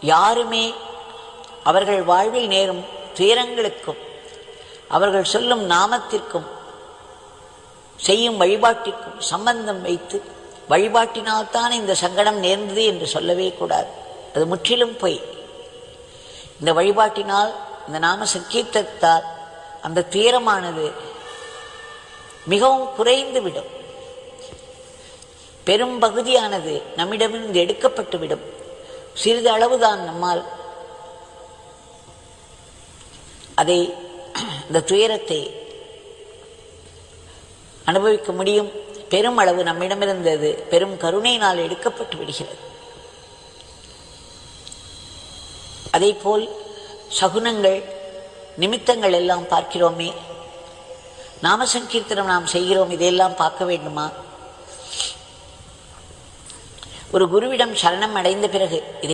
யாருமே அவர்கள் வாழ்வில் நேரும் துயரங்களுக்கும் அவர்கள் சொல்லும் நாமத்திற்கும் செய்யும் வழிபாட்டிற்கும் சம்பந்தம் வைத்து வழிபாட்டினால்தான் இந்த சங்கடம் நேர்ந்தது என்று சொல்லவே கூடாது. அது முற்றிலும் பொய். இந்த வழிபாட்டினால் இந்த நாம சங்கீர்த்தத்தால் அந்த துயரமானது மிகவும் குறைந்து விடும் பெரும் பகுதியானது நம்மிடமிருந்து எடுக்கப்பட்டுவிடும். சிறிது அளவுதான் நம்மால் அதை இந்த துயரத்தை அனுபவிக்க முடியும். பெரும் அளவு நம்மிடமிருந்தது. பெரும் கருணையினால் எடுக்கப்பட்டு விடுகிறது. அதே போல் சகுனங்கள் நிமித்தங்கள் எல்லாம் பார்க்கிறோமே. நாம சங்கீர்த்தனம் நாம் செய்கிறோம். இதையெல்லாம் பார்க்க வேண்டுமா? ஒரு குருவிடம் சரணம் அடைந்த பிறகு